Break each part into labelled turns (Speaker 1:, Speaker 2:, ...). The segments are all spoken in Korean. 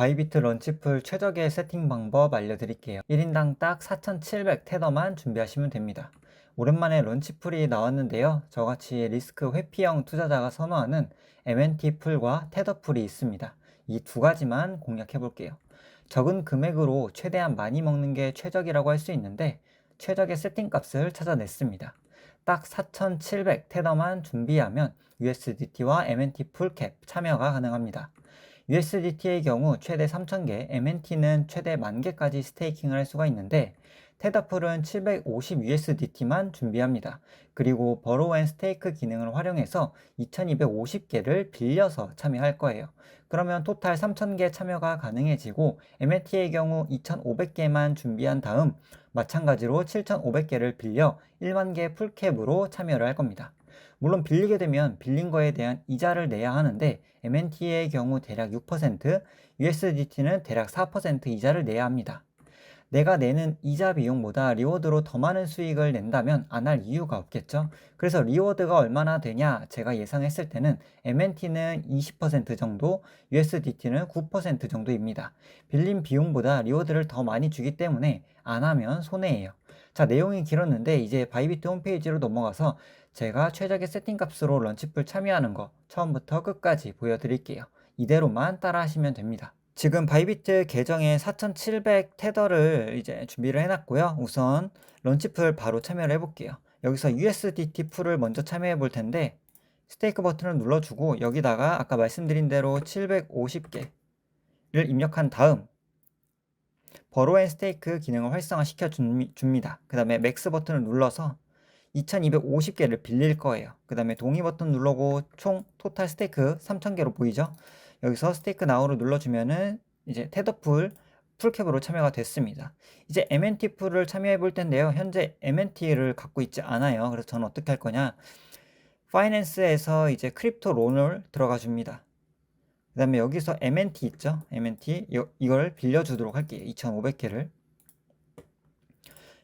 Speaker 1: 바이비트 런치풀 최적의 세팅 방법 알려드릴게요. 1인당 딱 4,700 테더만 준비하시면 됩니다. 오랜만에 런치풀이 나왔는데요. 저같이 리스크 회피형 투자자가 선호하는 MNT 풀과 테더 풀이 있습니다. 이 두 가지만 공략해 볼게요. 적은 금액으로 최대한 많이 먹는 게 최적이라고 할 수 있는데 최적의 세팅 값을 찾아냈습니다. 딱 4,700 테더만 준비하면 USDT와 MNT 풀캡 참여가 가능합니다. USDT의 경우 최대 3,000개, MNT는 최대 10,000개까지 스테이킹을 할 수가 있는데 테더풀은 750 USDT만 준비합니다. 그리고 버로우 앤 스테이크 기능을 활용해서 2250개를 빌려서 참여할 거예요. 그러면 토탈 3000개 참여가 가능해지고 MNT의 경우 2500개만 준비한 다음 마찬가지로 7500개를 빌려 1만 개 풀캡으로 참여를 할 겁니다. 물론 빌리게 되면 빌린 거에 대한 이자를 내야 하는데 MNT의 경우 대략 6%, USDT는 대략 4% 이자를 내야 합니다. 내가 내는 이자 비용보다 리워드로 더 많은 수익을 낸다면 안 할 이유가 없겠죠. 그래서 리워드가 얼마나 되냐 제가 예상했을 때는 MNT는 20% 정도, USDT는 9% 정도입니다. 빌린 비용보다 리워드를 더 많이 주기 때문에 안 하면 손해예요. 자, 내용이 길었는데 이제 바이비트 홈페이지로 넘어가서 제가 최적의 세팅 값으로 런치풀 참여하는 거 처음부터 끝까지 보여드릴게요. 이대로만 따라 하시면 됩니다. 지금 바이비트 계정에 4,700 테더를 이제 준비를 해놨고요. 우선 런치풀 바로 참여를 해볼게요. 여기서 USDT 풀을 먼저 참여해 볼 텐데 스테이크 버튼을 눌러주고 여기다가 아까 말씀드린 대로 750개를 입력한 다음 버로 앤 스테이크 기능을 활성화 시켜 줍니다. 그 다음에 맥스 버튼을 눌러서 2250개를 빌릴 거예요. 그 다음에 동의 버튼 누르고 총 토탈 스테이크 3000개로 보이죠? 여기서 스테이크 나우를 눌러주면은 이제 테더풀 풀캡으로 참여가 됐습니다. 이제 MNT 풀을 참여해 볼 텐데요. 현재 MNT를 갖고 있지 않아요. 그래서 저는 어떻게 할 거냐. 파이낸스에서 이제 크립토 론을 들어가 줍니다. 그 다음에 여기서 MNT 있죠? MNT 이걸 빌려주도록 할게요. 2,500개를.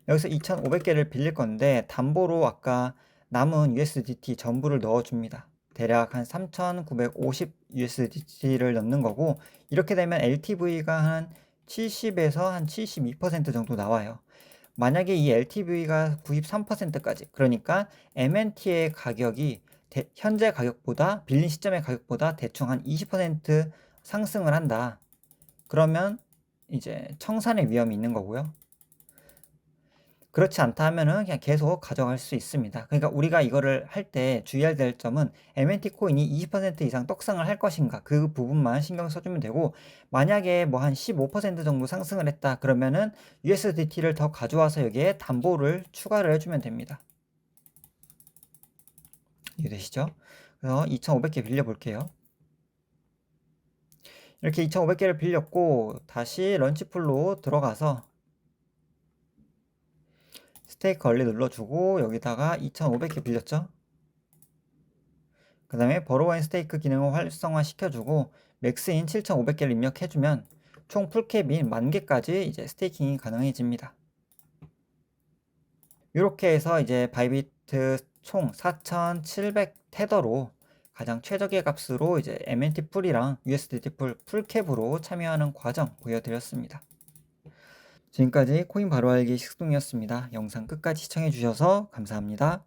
Speaker 1: 여기서 2,500개를 빌릴 건데 담보로 아까 남은 USDT 전부를 넣어줍니다. 대략 한 3,950 USDT를 넣는 거고 이렇게 되면 LTV가 한 70에서 한 72% 정도 나와요. 만약에 이 LTV가 93%까지 그러니까 MNT의 가격이 대, 현재 가격보다 빌린 시점의 가격보다 대충 한 20% 상승을 한다. 그러면 이제 청산의 위험이 있는 거고요. 그렇지 않다 하면은 그냥 계속 가져갈 수 있습니다. 그러니까 우리가 이거를 할 때 주의해야 될 점은 MNT 코인이 20% 이상 떡상을 할 것인가 그 부분만 신경 써주면 되고 만약에 뭐 한 15% 정도 상승을 했다 그러면은 USDT를 더 가져와서 여기에 담보를 추가를 해주면 됩니다. 이해되시죠? 그래서 2,500개 빌려 볼게요. 이렇게 2,500개를 빌렸고 다시 런치풀로 들어가서 스테이크 걸리 눌러주고 여기다가 2,500개 빌렸죠. 그 다음에 버로와인 스테이크 기능을 활성화 시켜주고 맥스인 7,500개를 입력해주면 총 풀캡인 만개까지 이제 스테이킹이 가능해집니다. 이렇게 해서 이제 바이비트 총 4,700 테더로 가장 최적의 값으로 이제 MNT 풀이랑 USDT 풀 풀캡으로 참여하는 과정 보여드렸습니다. 지금까지 코인 바로 알기 식동이었습니다. 영상 끝까지 시청해 주셔서 감사합니다.